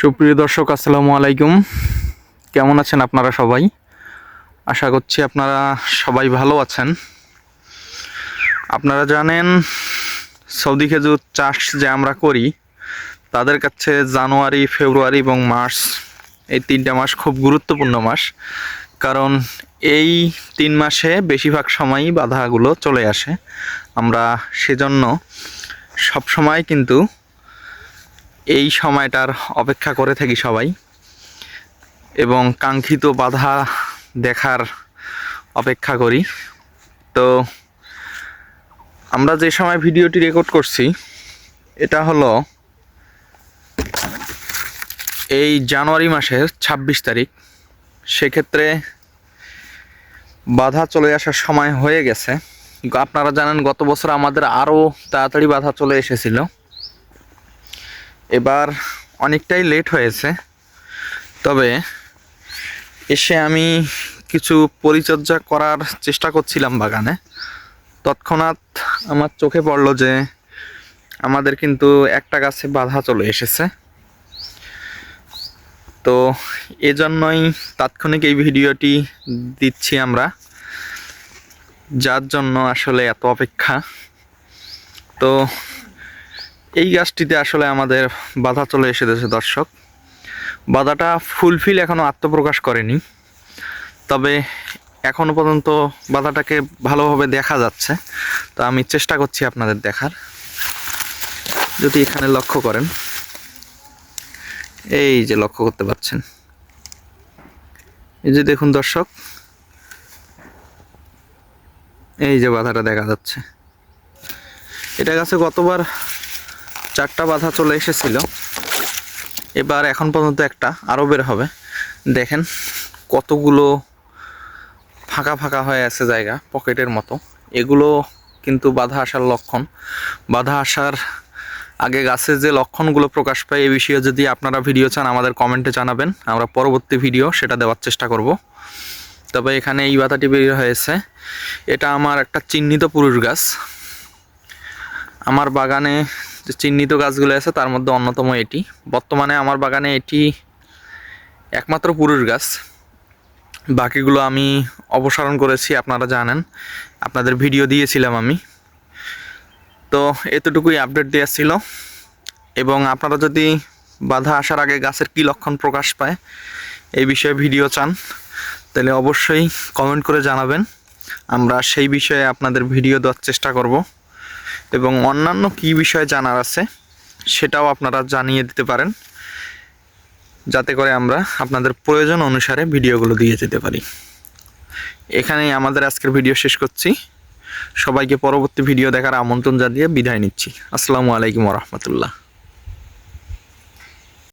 সুপ্রিয় দর্শক, আসসালামু আলাইকুম। কেমন আছেন আপনারা সবাই? আশা করছি আপনারা সবাই ভালো আছেন। আপনারা জানেন, সৌদি খেজুর চাষ যে আমরা করি, তাদের কাছে জানুয়ারি, ফেব্রুয়ারি এবং মার্চ এই তিনটা মাস খুব গুরুত্বপূর্ণ মাস। কারণ এই তিন মাসে বেশিরভাগ সময়ই বাধাগুলো চলে আসে। আমরা সেজন্য সব সময় কিন্তু এই সময়টার অপেক্ষা করে থাকি সবাই। এবং কাঙ্ক্ষিত বাধা দেখার অপেক্ষা করি। তো আমরা যে সময় ভিডিওটি রেকর্ড করছি, এটা হলো এই জানুয়ারি মাসের ২৬ তারিখ। সেক্ষেত্রে বাধা চলে আসার সময় হয়ে গেছে। আপনারা জানেন গত বছর আমাদের আরও তাড়াতাড়ি বাধা চলে এসেছিল। এবার অনেকটাই লেট হয়েছে। তবে এসে আমি কিছু পরিচর্যা করার চেষ্টা করছিলাম বাগানে। তৎক্ষণাৎ আমার চোখে পড়ল যে আমাদের কিন্তু একটা গাছে বাধা চলে এসেছে। তো এজন্যই তাৎক্ষণিক এই ভিডিওটি দিচ্ছি আমরা, যার জন্য আসলে এত অপেক্ষা। তো এই গাছটিতে আসলে আমাদের বাধা চলে এসেছে, দর্শক। বাধাটা ফুলফিল এখনও আত্মপ্রকাশ করেনি। তবে এখনও পর্যন্ত বাধাটাকে ভালোভাবে দেখা যাচ্ছে। তো আমি চেষ্টা করছি আপনাদের দেখার। যদি এখানে লক্ষ্য করেন, এই যে লক্ষ্য করতে পাচ্ছেন এই যে দেখুন দর্শক, এই যে বাধাটা দেখা যাচ্ছে। এটা গাছে গতবার চারটা বাধা চলে এসেছিল। এবার এখন পর্যন্ত একটা আরও বের হবে। দেখেন কতগুলো ফাঁকা ফাঁকা হয়ে আছে জায়গা, পকেটের মতো। এগুলো কিন্তু বাধা আসার লক্ষণ। বাধা আসার আগে গাছের যে লক্ষণগুলো প্রকাশ পায়, এ বিষয়ে যদি আপনারা ভিডিও চান, আমাদের কমেন্টে জানাবেন। আমরা পরবর্তী ভিডিও সেটা দেওয়ার চেষ্টা করব। তবে এখানে এই বাধাটি বের হয়েছে। এটা আমার একটা চিহ্নিত পুরুষ গাছ। আমার বাগানে চিহ্নিত গাছগুলো আছে, তার মধ্যে অন্যতম এটি। বর্তমানে আমার বাগানে এটি একমাত্র পুরুষ গাছ। বাকিগুলো আমি অপসারণ করেছি, আপনারা জানেন। আপনাদের ভিডিও দিয়েছিলাম আমি। তো এতটুকুই আপডেট দেওয়া ছিল। এবং আপনারা যদি বাধা আসার আগে গাছের কী লক্ষণ প্রকাশ পায়, এই বিষয়ে ভিডিও চান, তাহলে অবশ্যই কমেন্ট করে জানাবেন। আমরা সেই বিষয়ে আপনাদের ভিডিও দেওয়ার চেষ্টা করব। এবং অন্যান্য কি বিষয়ে জানার আছে, সেটাও আপনারা জানিয়ে দিতে পারেন। যাতে করে আমরা আপনাদের প্রয়োজন অনুসারে ভিডিওগুলো দিয়ে যেতে পারি। এখানেই আমাদের আজকের ভিডিও শেষ করছি। সবাইকে পরবর্তী ভিডিও দেখার আমন্ত্রণ জানিয়ে বিদায় নিচ্ছি। আসসালামু আলাইকুম রহমতুল্লাহ।